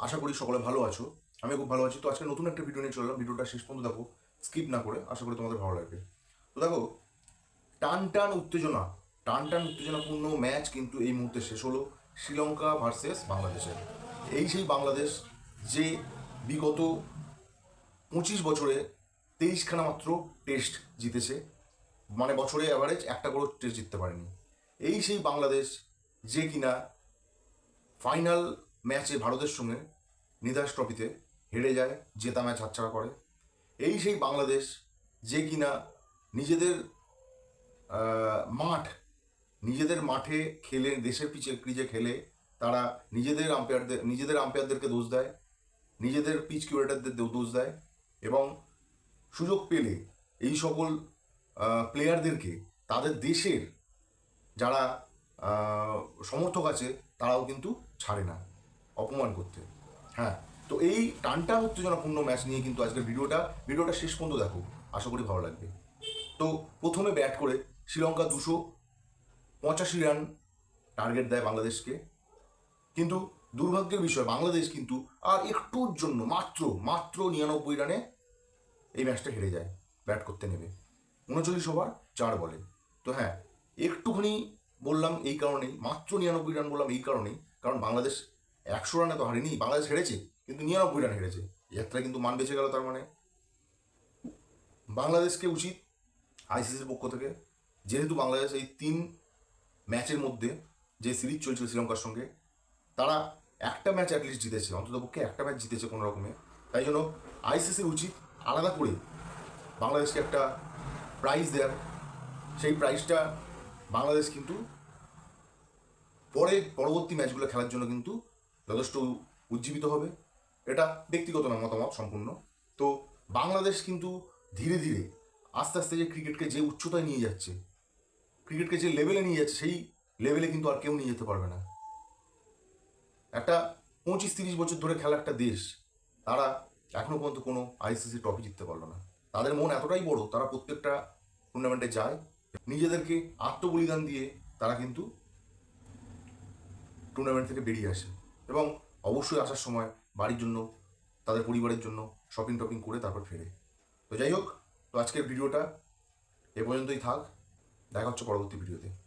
আশা করি সকলে ভালো আছো। আমি খুব ভালো আছি। তো আজকে নতুন একটা ভিডিও নিয়ে চললাম ভিডিওটা শেষ পর্যন্ত দেখো। স্কিপ না করে। আশা করি তোমাদের ভালো লাগবে। তো দেখো, টান টান উত্তেজনা। টান টান উত্তেজনাপূর্ণ ম্যাচ কিন্তু এই মুহূর্তে শেষ হলো শ্রীলঙ্কা ভার্সেস বাংলাদেশের। এই সেই বাংলাদেশ যে বিগত পঁচিশ বছরে তেইশখানা মাত্র টেস্ট জিতেছে। মানে বছরে অ্যাভারেজ একটা করে টেস্ট জিততে পারেনি। এই সেই বাংলাদেশ যে কিনা ফাইনাল ম্যাচে ভারতের সঙ্গে নিদাস ট্রফিতে হেরে যায়, জেতা ম্যাচ হাতছাড়া করে। এই সেই বাংলাদেশ যে কিনা নিজেদের মাঠ, নিজেদের মাঠে খেলে, দেশের পিছে ক্রিজে খেলে, তারা নিজেদের আম্পায়ারদের নিজেদের আম্পায়ারদেরকে দোষ দেয়, নিজেদের পিচ কিউরেটারদের দোষ দেয় এবং সুযোগ পেলে এই সকল প্লেয়ারদেরকে তাদের দেশের যারা সমর্থক আছে, তারাও কিন্তু ছাড়ে না। অপমান করতে। হ্যাঁ তো এই টানটা উত্তেজনাপূর্ণ ম্যাচ নিয়ে কিন্তু আজকের ভিডিওটা। ভিডিওটা শেষ পর্যন্ত দেখো, আশা করি ভালো লাগবে। তো প্রথমে ব্যাট করে শ্রীলঙ্কা দুশো পঁচাশি রান টার্গেট দেয় বাংলাদেশকে। কিন্তু দুর্ভাগ্যের বিষয়, বাংলাদেশ কিন্তু আর একটুর জন্য, মাত্র মাত্র নিরানব্বই রানে এই ম্যাচটা হেরে যায় ব্যাট করতে নেবে উনচল্লিশ ওভার চার বলে। তো হ্যাঁ একটুখানি বললাম এই কারণেই, মাত্র নিরানব্বই রান বললাম এই কারণেই, কারণ বাংলাদেশ একশো রানে তো হারেনি, বাংলাদেশ হেরেছে, কিন্তু নিরানব্বই রান হেরেছে। এই যাত্রায় কিন্তু মান বেঁচে গেল তার মানে। বাংলাদেশকে উচিত আইসিসির পক্ষ থেকে, যেহেতু বাংলাদেশ এই তিন ম্যাচের মধ্যে যে সিরিজ চলছিল শ্রীলঙ্কার সঙ্গে, তারা একটা ম্যাচ অ্যাটলিস্ট জিতেছে অন্ততপক্ষে একটা ম্যাচ জিতেছে কোনো রকমে। তাই জন্য আইসিসির উচিত আলাদা করে বাংলাদেশকে একটা প্রাইজ দেওয়ার সেই প্রাইজটা বাংলাদেশ কিন্তু পরে পরবর্তী ম্যাচগুলো খেলার জন্য কিন্তু যথেষ্ট উজ্জীবিত হবে। এটা ব্যক্তিগত না, মতামত সম্পূর্ণ। তো বাংলাদেশ কিন্তু ধীরে ধীরে আস্তে আস্তে যে ক্রিকেটকে যে উচ্চতায় নিয়ে যাচ্ছে, ক্রিকেটকে যে লেভেলে নিয়ে যাচ্ছে, সেই লেভেলে কিন্তু আর কেউ নিয়ে যেতে পারবে না। একটা পঁচিশ তিরিশ বছর ধরে খেলা একটা দেশ, তারা এখনও পর্যন্ত কোনো আইসিসি ট্রফি জিততে পারল না। তাদের মন এতটাই বড়, তারা প্রত্যেকটা টুর্নামেন্টে যায়, নিজেদেরকে আত্মবলিদান দিয়ে তারা কিন্তু টুর্নামেন্ট থেকে বেরিয়ে আসে। এবং অবশ্যই আসার সময় বাড়ির জন্য, তাদের পরিবারের জন্য শপিং টপিং করে তারপর ফেরে। তো যাই হোক, তো আজকের ভিডিওটা এ পর্যন্তই থাক। দেখা হচ্ছে পরবর্তী ভিডিওতে।